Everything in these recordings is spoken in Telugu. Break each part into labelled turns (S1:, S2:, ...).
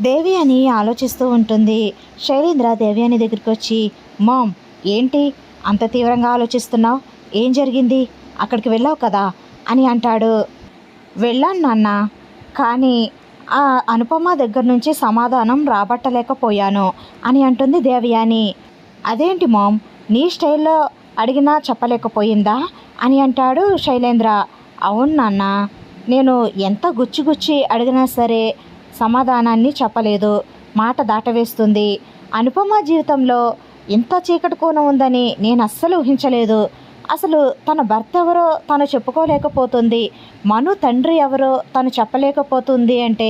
S1: దేవి అని ఆలోచిస్తూ ఉంటుంది. శైలేంద్ర దేవి అని దగ్గరికి వచ్చి మామ్ ఏంటి? అంత తీవ్రంగా ఆలోచిస్తున్నావు? ఏం జరిగింది? అక్కడికి వెళ్ళావు కదా? అని అంటాడు. వెళ్ళాను నాన్న కానీ ఆ అనుపమ దగ్గర నుంచి సమాధానం రాబట్టలేకపోయాను అని అంటుంది దేవయాని. అదేంటి మామ్? నీ స్టైల్లో అడిగినా చెప్పలేకపోయిందా? అని అంటాడు శైలేంద్ర. అవును నాన్న నేను ఎంత గుచ్చి గుచ్చి అడిగినా సరే సమాధానాన్ని చెప్పలేదు. మాట దాటవేస్తుంది. అనుపమ జీవితంలో ఇంత చీకటి కోణం ఉందని నేను అస్సలు ఊహించలేదు. అసలు తన భర్త ఎవరో తను చెప్పుకోలేకపోతుంది. మను తండ్రి ఎవరో తను చెప్పలేకపోతుంది అంటే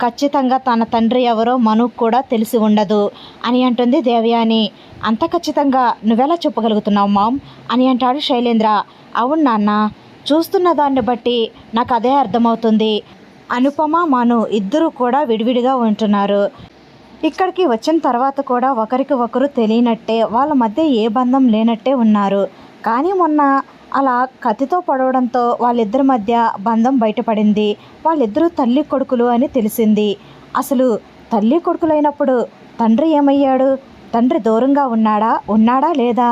S1: ఖచ్చితంగా తన తండ్రి ఎవరో మనుకు కూడా తెలిసి ఉండదు అని అంటుంది దేవయాని. అంత ఖచ్చితంగా నువ్వెలా చెప్పగలుగుతున్నావు మామ్? అని అంటాడు శైలేంద్ర. అవును నాన్న చూస్తున్న దాన్ని బట్టి నాకు అదే అర్థమవుతుంది. అనుపమ మను ఇద్దరు కూడా విడివిడిగా ఉంటున్నారు. ఇక్కడికి వచ్చిన తర్వాత కూడా ఒకరికి ఒకరు తెలియనట్టే వాళ్ళ మధ్య ఏ బంధం లేనట్టే ఉన్నారు. కానీ మొన్న అలా కత్తితో పడవడంతో వాళ్ళిద్దరి మధ్య బంధం బయటపడింది. వాళ్ళిద్దరూ తల్లి కొడుకులు అని తెలిసింది. అసలు తల్లి కొడుకులైనప్పుడు తండ్రి ఏమయ్యాడు? తండ్రి దూరంగా ఉన్నాడా? ఉన్నాడా లేదా?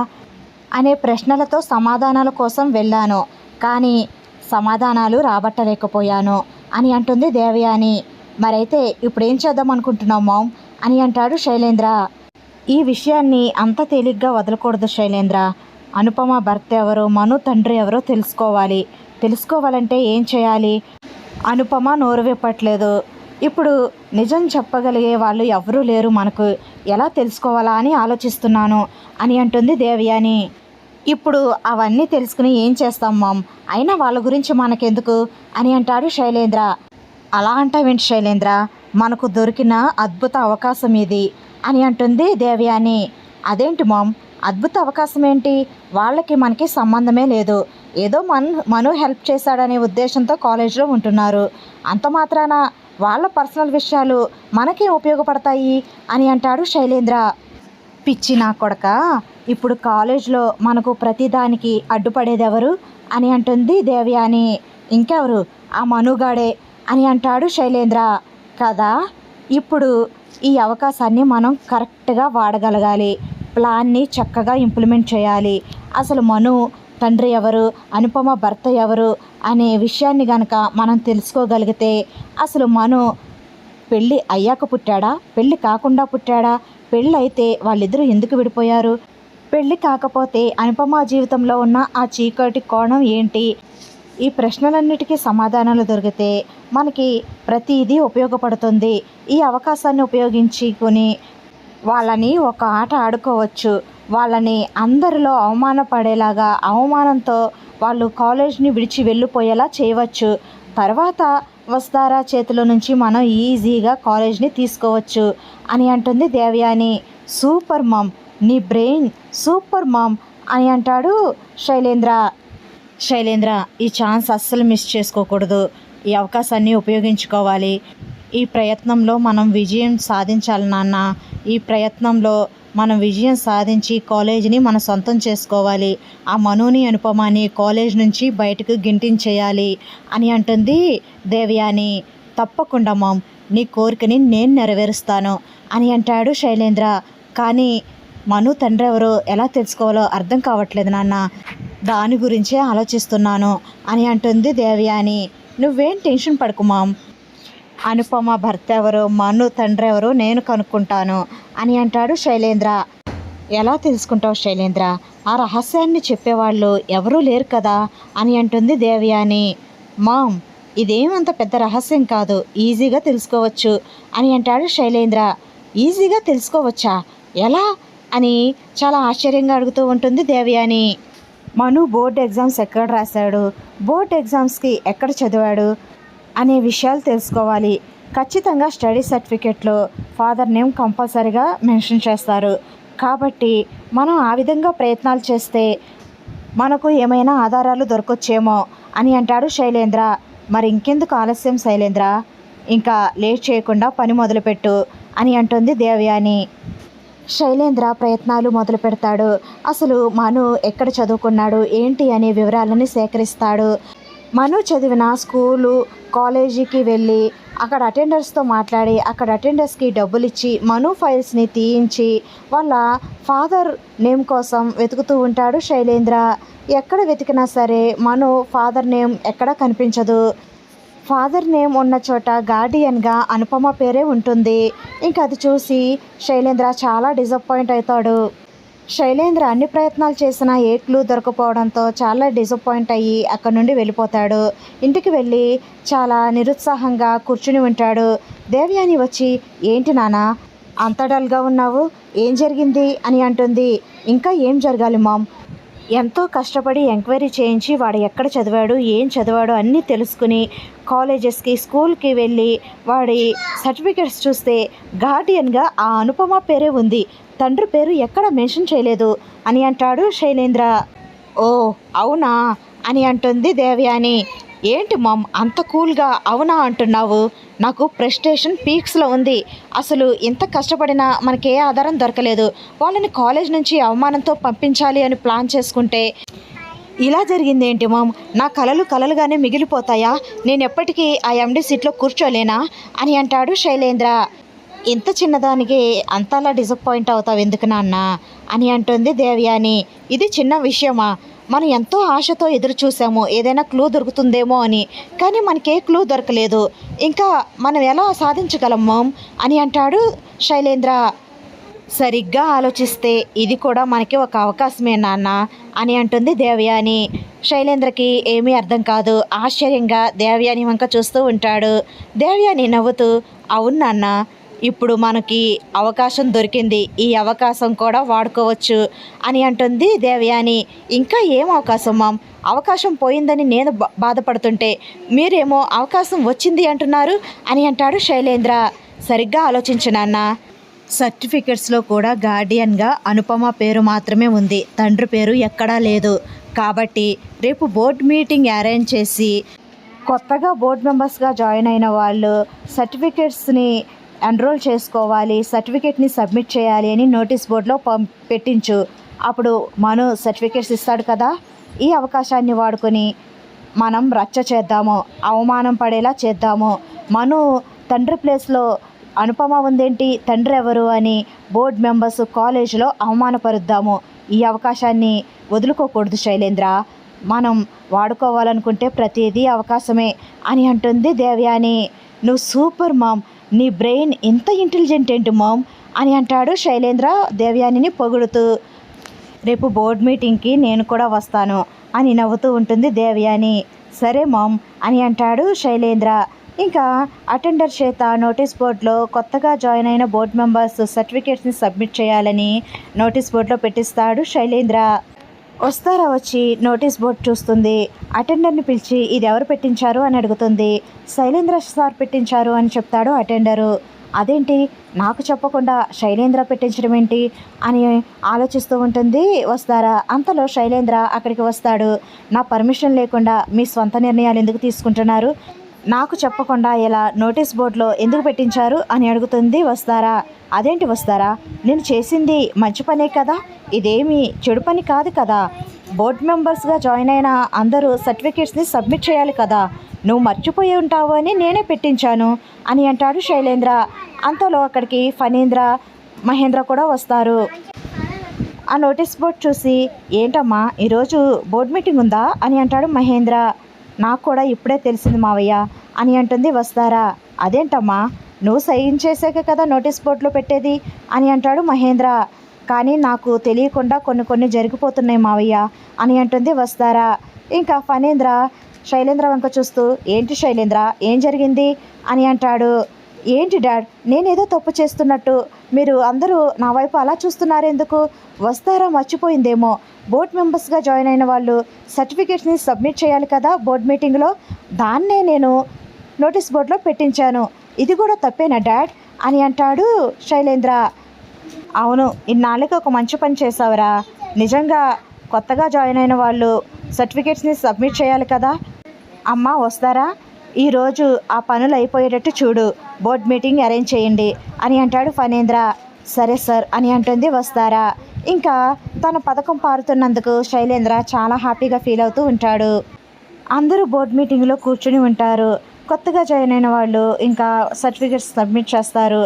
S1: అనే ప్రశ్నలతో సమాధానాల కోసం వెళ్ళాను. కానీ సమాధానాలు రాబట్టలేకపోయాను. అని అంటుంది దేవయాని. మరైతే ఇప్పుడు ఏం చేద్దాం అనుకుంటున్నావు మామ్? అని అంటాడు శైలేంద్ర. ఈ విషయాన్ని అంత తేలిగ్గా వదలకూడదు శైలేంద్ర. అనుపమ భర్త ఎవరో మను తండ్రి ఎవరో తెలుసుకోవాలి. తెలుసుకోవాలంటే ఏం చేయాలి? అనుపమ నోరు విప్పట్లేదు. ఇప్పుడు నిజం చెప్పగలిగే వాళ్ళు ఎవరూ లేరు మనకు. ఎలా తెలుసుకోవాలా అని ఆలోచిస్తున్నాను అని అంటుంది దేవయాని. ఇప్పుడు అవన్నీ తెలుసుకుని ఏం చేస్తాం మామ్? అయినా వాళ్ళ గురించి మనకెందుకు? అని అంటాడు శైలేంద్ర. అలా అంటావేంటి శైలేంద్ర? మనకు దొరికిన అద్భుత అవకాశం ఇది అని అంటుంది దేవ్యాని. అదేంటి మామ్? అద్భుత అవకాశం ఏంటి? వాళ్ళకి మనకి సంబంధమే లేదు. ఏదో మన్ మను హెల్ప్ చేశాడనే ఉద్దేశంతో కాలేజ్లో ఉంటున్నారు. అంత మాత్రాన వాళ్ళ పర్సనల్ విషయాలు మనకే ఉపయోగపడతాయి అని అంటాడు శైలేంద్ర. పిచ్చి నా కొడక? ఇప్పుడు కాలేజ్లో మనకు ప్రతిదానికి అడ్డుపడేది ఎవరు అని అంటుంది దేవయాని ఇంకెవరు? ఆ మనుగాడే అని అంటాడు శైలేంద్ర. కదా? ఇప్పుడు ఈ అవకాశాన్ని మనం కరెక్ట్గా వాడగలగాలి. ప్లాన్ని చక్కగా ఇంప్లిమెంట్ చేయాలి. అసలు మను తండ్రి ఎవరు అనుపమ భర్త ఎవరు అనే విషయాన్ని గనక మనం తెలుసుకోగలిగితే అసలు మను పెళ్ళి అయ్యాక పుట్టాడా? పెళ్ళి కాకుండా పుట్టాడా? పెళ్ళి అయితే వాళ్ళిద్దరూ ఎందుకు విడిపోయారు? పెళ్ళి కాకపోతే అనుపమ జీవితంలో ఉన్న ఆ చీకటి కోణం ఏంటి? ఈ ప్రశ్నలన్నిటికీ సమాధానాలు దొరికితే మనకి ప్రతిదీ ఉపయోగపడుతుంది. ఈ అవకాశాన్ని ఉపయోగించుకొని వాళ్ళని ఒక ఆట ఆడుకోవచ్చు. వాళ్ళని అందరిలో అవమానపడేలాగా అవమానంతో వాళ్ళు కాలేజ్ని విడిచి వెళ్ళిపోయేలా చేయవచ్చు. తర్వాత వస్తారా చేతిలో నుంచి మనం ఈజీగా కాలేజ్ని తీసుకోవచ్చు అని అంటుంది దేవయాని. సూపర్ మమ్! నీ బ్రెయిన్ సూపర్ మామ్ అని అంటాడు శైలేంద్ర. శైలేంద్ర ఈ ఛాన్స్ అస్సలు మిస్ చేసుకోకూడదు. ఈ అవకాశాన్ని ఉపయోగించుకోవాలి. ఈ ప్రయత్నంలో మనం విజయం సాధించాలి నాన్న. ఈ ప్రయత్నంలో మనం విజయం సాధించి కాలేజీని మన సొంతం చేసుకోవాలి. ఆ మనుని అనుపమాని కాలేజ్ నుంచి బయటకు గింటించేయాలి అని అంటుంది దేవయాని. తప్పకుండా మామ్ నీ కోరికని నేను నెరవేరుస్తాను అని అంటాడు శైలేంద్ర. కానీ మను తండ్రి ఎవరో ఎలా తెలుసుకోవాలో అర్థం కావట్లేదు నాన్న. దాని గురించే ఆలోచిస్తున్నాను అని అంటుంది దేవయాని. నువ్వేం టెన్షన్ పడకు మామ్. అనుపమ భర్త ఎవరు మను తండ్రి ఎవరు నేను కనుక్కుంటాను అని అంటాడు శైలేంద్ర. ఎలా తెలుసుకుంటావు శైలేంద్ర? ఆ రహస్యాన్ని చెప్పేవాళ్ళు ఎవరూ లేరు కదా అని అంటుంది దేవయాని. మామ్ ఇదేమంత పెద్ద రహస్యం కాదు ఈజీగా తెలుసుకోవచ్చు అని అంటాడు శైలేంద్ర. ఈజీగా తెలుసుకోవచ్చా? ఎలా? అని చాలా ఆశ్చర్యంగా అడుగుతూ ఉంటుంది దేవయాని. మను బోర్డ్ ఎగ్జామ్స్ ఎక్కడ రాశాడు? బోర్డ్ ఎగ్జామ్స్కి ఎక్కడ చదివాడు? అనే విషయాలు తెలుసుకోవాలి. ఖచ్చితంగా స్టడీ సర్టిఫికెట్లో ఫాదర్ నేమ్ కంపల్సరీగా మెన్షన్ చేస్తారు. కాబట్టి మనం ఆ విధంగా ప్రయత్నాలు చేస్తే మనకు ఏమైనా ఆధారాలు దొరకొచ్చేమో అని అంటాడు శైలేంద్ర. మరి ఇంకెందుకు ఆలస్యం శైలేంద్ర? ఇంకా లేట్ చేయకుండా పని మొదలుపెట్టు అని అంటుంది దేవయాని. శైలేంద్ర ప్రయత్నాలు మొదలు పెడతాడు. అసలు మను ఎక్కడ చదువుకున్నాడు? ఏంటి అనే వివరాలని సేకరిస్తాడు. మను చదివిన స్కూలు కాలేజీకి వెళ్ళి అక్కడ అటెండర్స్తో మాట్లాడి అక్కడ అటెండర్స్కి డబ్బులు ఇచ్చి మను ఫైల్స్ని తీయించి వాళ్ళ ఫాదర్ నేమ్ కోసం వెతుకుతూ ఉంటాడు శైలేంద్ర. ఎక్కడ వెతికినా సరే మను ఫాదర్ నేమ్ ఎక్కడా కనిపించదు. ఫాదర్ నేమ్ ఉన్న చోట గార్డియన్గా అనుపమ పేరే ఉంటుంది. ఇంకా అది చూసి శైలేంద్ర చాలా డిసప్పాయింట్ అవుతాడు శైలేంద్ర అన్ని ప్రయత్నాలు చేసినా ఏ క్లూ దొరకపోవడంతో చాలా డిసప్పాయింట్ అయ్యి అక్కడ నుండి వెళ్ళిపోతాడు. ఇంటికి వెళ్ళి చాలా నిరుత్సాహంగా కూర్చుని ఉంటాడు. దేవయాని వచ్చి ఏంటి నానా అంత డల్గా ఉన్నావు? ఏం జరిగింది? అని అంటుంది. ఇంకా ఏం జరగాలి మామ్? ఎంతో కష్టపడి ఎంక్వైరీ చేయించి వాడు ఎక్కడ చదివాడు ఏం చదివాడు అన్నీ తెలుసుకుని కాలేజెస్కి స్కూల్కి వెళ్ళి వాడి సర్టిఫికెట్స్ చూస్తే గార్డియన్గా ఆ అనుపమ పేరే ఉంది. తండ్రి పేరు ఎక్కడ మెన్షన్ చేయలేదు. అని అంటాడు శైలేంద్ర. ఓ అవునా? అని అంటుంది దేవయాని. ఏంటి మామ్ అంత కూల్గా అవునా అంటున్నావు? నాకు ప్రెస్టేషన్ పీక్స్లో ఉంది. అసలు ఎంత కష్టపడినా మనకే ఆధారం దొరకలేదు. వాళ్ళని కాలేజ్ నుంచి అవమానంతో పంపించాలి అని ప్లాన్ చేసుకుంటే ఇలా జరిగింది ఏంటి మామ్? నా కలలు కలలుగానే మిగిలిపోతాయా? నేను ఎప్పటికీ ఆ ఎండి సీట్లో కూర్చోలేనా? అని అంటాడు శైలేంద్ర. ఇంత చిన్నదానికి అంతలా డిసప్పాయింట్ అవుతావు ఎందుకు నాన్న? అని అంటుంది దేవయాని. ఇది చిన్న విషయమా? మనం ఎంతో ఆశతో ఎదురు చూసాము ఏదైనా క్లూ దొరుకుతుందేమో అని. కానీ మనకే క్లూ దొరకలేదు. ఇంకా మనం ఎలా సాధించగలము అని అంటాడు శైలేంద్ర. సరిగ్గా ఆలోచిస్తే ఇది కూడా మనకి ఒక అవకాశమే నాన్న అని అంటుంది దేవయాని. శైలేంద్రకి ఏమీ అర్థం కాదు. ఆశ్చర్యంగా దేవయాని వంక చూస్తూ ఉంటాడు. దేవయాని నవ్వుతూ అవును నాన్న ఇప్పుడు మనకి అవకాశం దొరికింది ఈ అవకాశం కూడా వాడుకోవచ్చు అని అంటుంది దేవయాని. ఇంకా ఏం అవకాశం మామ్? అవకాశం పోయిందని నేను బా- బాధపడుతుంటే మీరేమో అవకాశం వచ్చింది అంటున్నారు అని అంటాడు శైలేంద్ర. సరిగ్గా ఆలోచించు నాన్న. సర్టిఫికెట్స్లో కూడా గార్డియన్గా అనుపమ పేరు మాత్రమే ఉంది. తండ్రి పేరు ఎక్కడా లేదు. కాబట్టి రేపు బోర్డ్ మీటింగ్ అరేంజ్ చేసి కొత్తగా బోర్డ్ మెంబర్స్గా జాయిన్ అయిన వాళ్ళు సర్టిఫికెట్స్ని ఎన్రోల్ చేసుకోవాలి సర్టిఫికేట్ని సబ్మిట్ చేయాలి అని నోటీస్ బోర్డులో పం పెట్టించు. అప్పుడు మను సర్టిఫికేట్స్ ఇస్తాడు కదా. ఈ అవకాశాన్ని వాడుకొని మనం రచ్చ చేద్దాము అవమానం పడేలా చేద్దాము. మను తండ్రి ప్లేస్లో అనుపమ ఉందేంటి తండ్రి ఎవరు అని బోర్డ్ మెంబర్స్ కాలేజీలో అవమానపరుద్దాము. ఈ అవకాశాన్ని వదులుకోకూడదు శైలేంద్ర. మనం వాడుకోవాలనుకుంటే ప్రతిదీ అవకాశమే అని అంటుంది దేవ్యాని. నువ్వు సూపర్ మామ్. నీ బ్రెయిన్ ఇంత ఇంటెలిజెంట్ ఏంటి మామ్? అని అంటాడు శైలేంద్ర దేవయానిని పొగుడుతూ. రేపు బోర్డ్ మీటింగ్కి నేను కూడా వస్తాను అని నవ్వుతూ ఉంటుంది దేవయాని. సరే మామ్ అని అంటాడు శైలేంద్ర. ఇంకా అటెండర్ చేత నోటీస్ బోర్డులో కొత్తగా జాయిన్ అయిన బోర్డ్ మెంబర్స్ సర్టిఫికేట్స్ని సబ్మిట్ చేయాలని నోటీస్ బోర్డులో పెట్టిస్తాడు శైలేంద్ర. వస్తారా వచ్చి నోటీస్ బోర్డ్ చూస్తుంది. అటెండర్ని పిలిచి ఇది ఎవరు పెట్టించారు అని అడుగుతుంది. శైలేంద్ర సార్ పెట్టించారు అని చెప్తాడు అటెండరు. అదేంటి? నాకు చెప్పకుండా శైలేంద్ర పెట్టించడం ఏంటి? అని ఆలోచిస్తూ ఉంటుంది. వస్తారా? అంతలో శైలేంద్ర అక్కడికి వస్తాడు. నా పర్మిషన్ లేకుండా మీ స్వంత నిర్ణయాలు ఎందుకు తీసుకుంటున్నారు? నాకు చెప్పకుండా ఇలా నోటీస్ బోర్డులో ఎందుకు పెట్టించారు అని అడుగుతుంది వస్తారా? అదేంటి వస్తారా? నేను చేసింది మంచి పనే కదా? ఇదేమి చెడు పని కాదు కదా? బోర్డ్ మెంబర్స్గా జాయిన్ అయిన అందరూ సర్టిఫికేట్స్ని సబ్మిట్ చేయాలి కదా? నువ్వు మర్చిపోయి ఉంటావు అని నేనే పెట్టించాను అని అంటాడు శైలేంద్ర. అంతలో అక్కడికి ఫణీంద్ర మహేంద్ర కూడా వస్తారు. ఆ నోటీస్ బోర్డ్ చూసి ఏంటమ్మా ఈరోజు బోర్డ్ మీటింగ్ ఉందా? అని అంటాడు మహేంద్ర. నాకు కూడా ఇప్పుడే తెలిసింది మావయ్య. అని అంటుంది వస్తారా? అదేంటమ్మా? నువ్వు సైన్ చేసాక కదా నోటీస్ బోర్డులో పెట్టేది? అని అంటాడు మహేంద్ర. కానీ నాకు తెలియకుండా కొన్ని కొన్ని జరిగిపోతున్నాయి మావయ్య. అని అంటుంది వస్తారా? ఇంకా ఫణేంద్ర శైలేంద్ర వంక చూస్తూ ఏంటి శైలేంద్ర? ఏం జరిగింది? అని అంటాడు. ఏంటి డాడ్? నేనేదో తప్పు చేస్తున్నట్టు. మీరు అందరూ నా వైపు అలా చూస్తున్నారు ఎందుకు వస్తారా మర్చిపోయిందేమో. బోర్డ్ మెంబర్స్గా జాయిన్ అయిన వాళ్ళు సర్టిఫికేట్స్ని సబ్మిట్ చేయాలి కదా బోర్డ్ మీటింగ్లో? దాన్నే నేను నోటీస్ బోర్డులో పెట్టించాను. ఇది కూడా తప్పేనా డాడ్? అని అంటాడు శైలేంద్ర. అవును ఇన్నాళ్ళకి ఒక మంచి పని చేసావురా నిజంగా కొత్తగా జాయిన్ అయిన వాళ్ళు సర్టిఫికేట్స్ని సబ్మిట్ చేయాలి కదా? అమ్మ వస్తారా? ఈరోజు ఆ పనులు అయిపోయేటట్టు చూడు బోర్డ్ మీటింగ్ అరేంజ్ చేయండి అని అంటాడు ఫణేంద్ర. సరే సార్ అని అంటుంది వస్తారా. ఇంకా తన పథకం పారుతున్నందుకు శైలేంద్ర చాలా హ్యాపీగా ఫీల్ అవుతూ ఉంటాడు. అందరూ బోర్డ్ మీటింగ్లో కూర్చుని ఉంటారు. కొత్తగా జాయిన్ అయిన వాళ్ళు ఇంకా సర్టిఫికేట్స్ సబ్మిట్ చేస్తారు.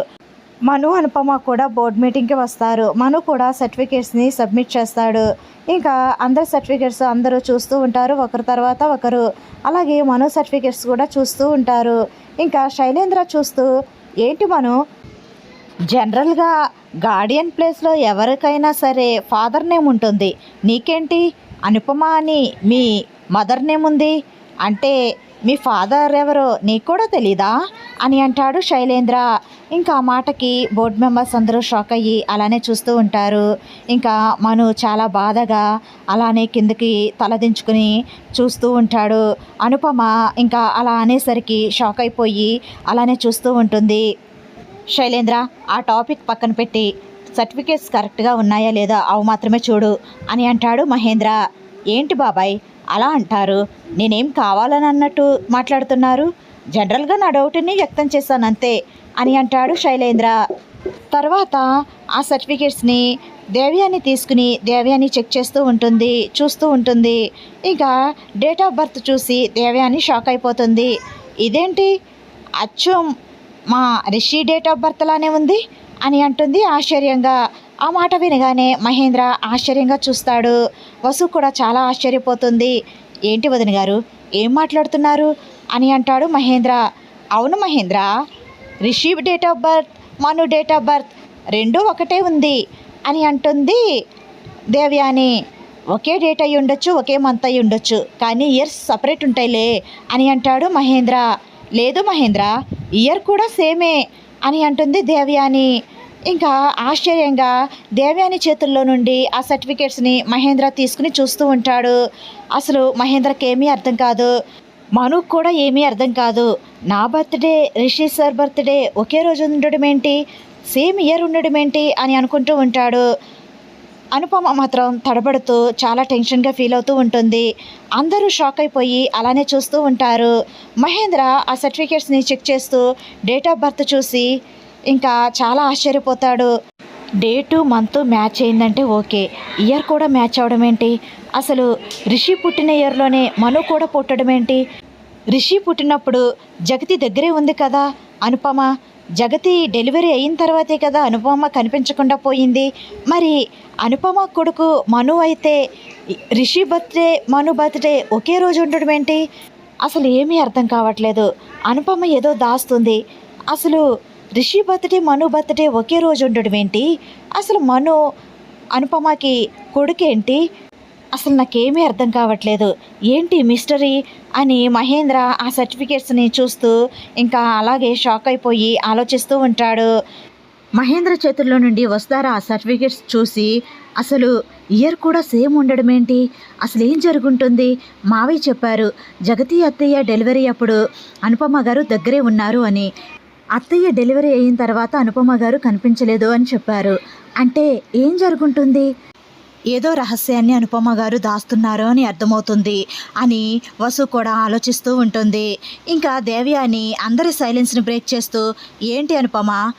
S1: మను అనుపమ కూడా బోర్డ్ మీటింగ్కి వస్తారు. మను కూడా సర్టిఫికేట్స్ని సబ్మిట్ చేస్తాడు. ఇంకా అందరి సర్టిఫికేట్స్ అందరూ చూస్తూ ఉంటారు. ఒకరి తర్వాత ఒకరు. అలాగే మను సర్టిఫికేట్స్ కూడా చూస్తూ ఉంటారు. ఇంకా శైలేంద్ర చూస్తూ ఏంటి మను? జనరల్గా గార్డియన్ ప్లేస్లో ఎవరికైనా సరే ఫాదర్ నేమ్ ఉంటుంది. నీకేంటి? అనుపమ అని మీ మదర్ నేమ్ ఉంది. అంటే మీ ఫాదర్ ఎవరో నీకు కూడా తెలీదా? అని అంటాడు శైలేంద్ర. ఇంకా ఆ మాటకి బోర్డు మెంబర్స్ అందరూ షాక్ అయ్యి అలానే చూస్తూ ఉంటారు. ఇంకా మను చాలా బాధగా అలానే కిందకి తలదించుకుని చూస్తూ ఉంటాడు. అనుపమ ఇంకా అలా అనేసరికి షాక్ అయిపోయి అలానే చూస్తూ ఉంటుంది. శైలేంద్ర ఆ టాపిక్ పక్కన పెట్టి సర్టిఫికేట్స్ కరెక్ట్గా ఉన్నాయా లేదా అవి మాత్రమే చూడు అని అంటాడు మహేంద్ర. ఏంటి బాబాయ్ అలా అంటారు. నేనేం కావాలని అన్నట్టు మాట్లాడుతున్నారు? జనరల్గా నా డౌట్ని వ్యక్తం చేశాను అంతే అని అంటాడు శైలేంద్ర. తర్వాత ఆ సర్టిఫికేట్స్ని దేవ్యాన్ని తీసుకుని దేవ్యాన్ని చెక్ చేస్తూ ఉంటుంది చూస్తూ ఉంటుంది. ఇంకా డేట్ ఆఫ్ బర్త్ చూసి దేవ్యాన్ని షాక్ అయిపోతుంది. ఇదేంటి? అచ్చు! మా రిషి డేట్ ఆఫ్ బర్త్ లానే ఉంది అని అంటుంది ఆశ్చర్యంగా. ఆ మాట వినగానే మహేంద్ర ఆశ్చర్యంగా చూస్తాడు. వసు కూడా చాలా ఆశ్చర్యపోతుంది. ఏంటి వదిన గారు ఏం మాట్లాడుతున్నారు? అని అంటాడు మహేంద్ర. అవును Mahendra Rishi date of birth Manu date of birth రెండూ ఒకటే ఉంది అని అంటుంది దేవ్యాని. ఒకే డేట్ అయి ఉండొచ్చు ఒకే మంత్ అయి ఉండొచ్చు కానీ ఇయర్స్ సపరేట్ ఉంటాయిలే అని అంటాడు మహేంద్ర. లేదు మహేంద్ర ఇయర్ కూడా సేమే అని అంటుంది దేవ్యాని. ఇంకా ఆశ్చర్యంగా దేవ్యాని చేతుల్లో నుండి ఆ సర్టిఫికేట్స్ని మహేంద్ర తీసుకుని చూస్తూ ఉంటాడు. అసలు మహేంద్రకి ఏమీ అర్థం కాదు. మనుకు కూడా ఏమీ అర్థం కాదు. నా బర్త్డే రిషి సార్ బర్త్డే ఒకే రోజు ఉండడం ఏంటి? సేమ్ ఇయర్ ఉండడం ఏంటి? అని అనుకుంటూ ఉంటాడు. అనుపమ మాత్రం తడబడుతూ చాలా టెన్షన్గా ఫీల్ అవుతూ ఉంటుంది. అందరూ షాక్ అయిపోయి అలానే చూస్తూ ఉంటారు. మహేంద్ర ఆ సర్టిఫికేట్స్ని చెక్ చేస్తూ డేట్ ఆఫ్ బర్త్ చూసి ఇంకా చాలా ఆశ్చర్యపోతాడు. డేటు మంత్ మ్యాచ్ అయిందంటే ఓకే. ఇయర్ కూడా మ్యాచ్ అవడం ఏంటి? అసలు రిషి పుట్టిన ఇయర్లోనే మను కూడా పుట్టడం ఏంటి? రిషి పుట్టినప్పుడు జగతి దగ్గరే ఉంది కదా అనుపమ. జగతి డెలివరీ అయిన తర్వాతే కదా అనుపమ కనిపించకుండా పోయింది. మరి అనుపమ కొడుకు మను అయితే రిషి బర్త్డే మను బర్త్డే ఒకే రోజు ఉండడం ఏంటి? అసలు ఏమీ అర్థం కావట్లేదు. అనుపమ ఏదో దాస్తుంది. అసలు రిషి బర్త్డే మను బర్త్డే ఒకే రోజు ఉండడం ఏంటి? అసలు మను అనుపమకి కొడుకేంటి అసలు నాకేమీ అర్థం కావట్లేదు. ఏంటి మిస్టరీ? అని మహేంద్ర ఆ సర్టిఫికేట్స్ని చూస్తూ ఇంకా అలాగే షాక్ అయిపోయి ఆలోచిస్తూ ఉంటాడు. మహేంద్ర చేతుల్లో నుండి వస్తారా ఆ సర్టిఫికేట్స్ చూసి? అసలు ఇయర్ కూడా సేమ్ ఉండడం ఏంటి? అసలు ఏం జరుగుంటుంది? మావి చెప్పారు జగతి అత్తయ్య డెలివరీ అప్పుడు అనుపమ గారు దగ్గరే ఉన్నారు అని. అత్తయ్య డెలివరీ అయిన తర్వాత అనుపమ గారు కనిపించలేదు అని చెప్పారు. అంటే ఏం జరుగుంటుంది? ఏదో రహస్యాన్ని అనుపమ గారు దాస్తున్నారు అని అర్థమవుతుంది అని వసు కూడా ఆలోచిస్తూ ఉంటుంది. ఇంకా దేవ్యాని అందరి సైలెన్స్ని బ్రేక్ చేస్తూ ఏంటి అనుపమ?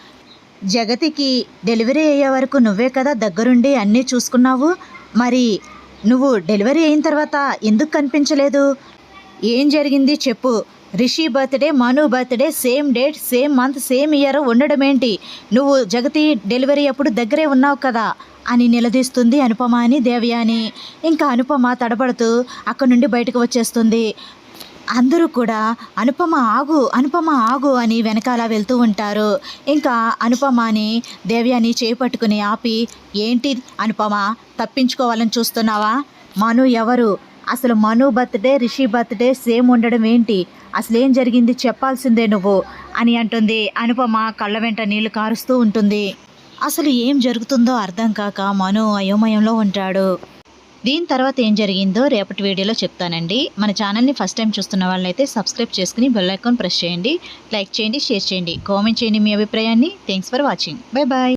S1: జగతికి డెలివరీ అయ్యే వరకు నువ్వే కదా దగ్గరుండి అన్నీ చూసుకున్నావు? మరి నువ్వు డెలివరీ అయిన తర్వాత ఎందుకు కనిపించలేదు? ఏం జరిగింది చెప్పు. Rishi birthday Manu birthday same date same month same year ఉండడం ఏంటి నువ్వు జగతి డెలివరీ అప్పుడు దగ్గరే ఉన్నావు కదా అని నిలదీస్తుంది అనుపమ అని దేవయాని. ఇంకా అనుపమ తడబడుతూ అక్కడి నుండి బయటకు వచ్చేస్తుంది. అందరూ కూడా అనుపమ ఆగు అనుపమ ఆగు అని వెనకాల వెళ్తూ ఉంటారు. ఇంకా అనుపమని దేవ్యాని చేపట్టుకుని ఆపి ఏంటి అనుపమ తప్పించుకోవాలని చూస్తున్నావా? మను ఎవరు? అసలు Manu birthday Rishi birthday same ఉండడం ఏంటి? అసలు ఏం జరిగింది చెప్పాల్సిందే నువ్వు అని అంటుంది. అనుపమ కళ్ళ వెంట నీళ్ళు కారుస్తూ ఉంటుంది. అసలు ఏం జరుగుతుందో అర్థం కాక మను అయోమయంలో ఉంటాడు. దీని తర్వాత ఏం జరిగిందో రేపటి వీడియోలో చెప్తానండి. మన ఛానల్ని ఫస్ట్ టైం చూస్తున్న వాళ్ళైతే సబ్స్క్రైబ్ చేసుకుని బెల్ ఐకాన్ ప్రెస్ చేయండి. లైక్ చేయండి షేర్ చేయండి. కామెంట్ చేయండి మీ అభిప్రాయాన్ని. Thanks for watching. Bye bye.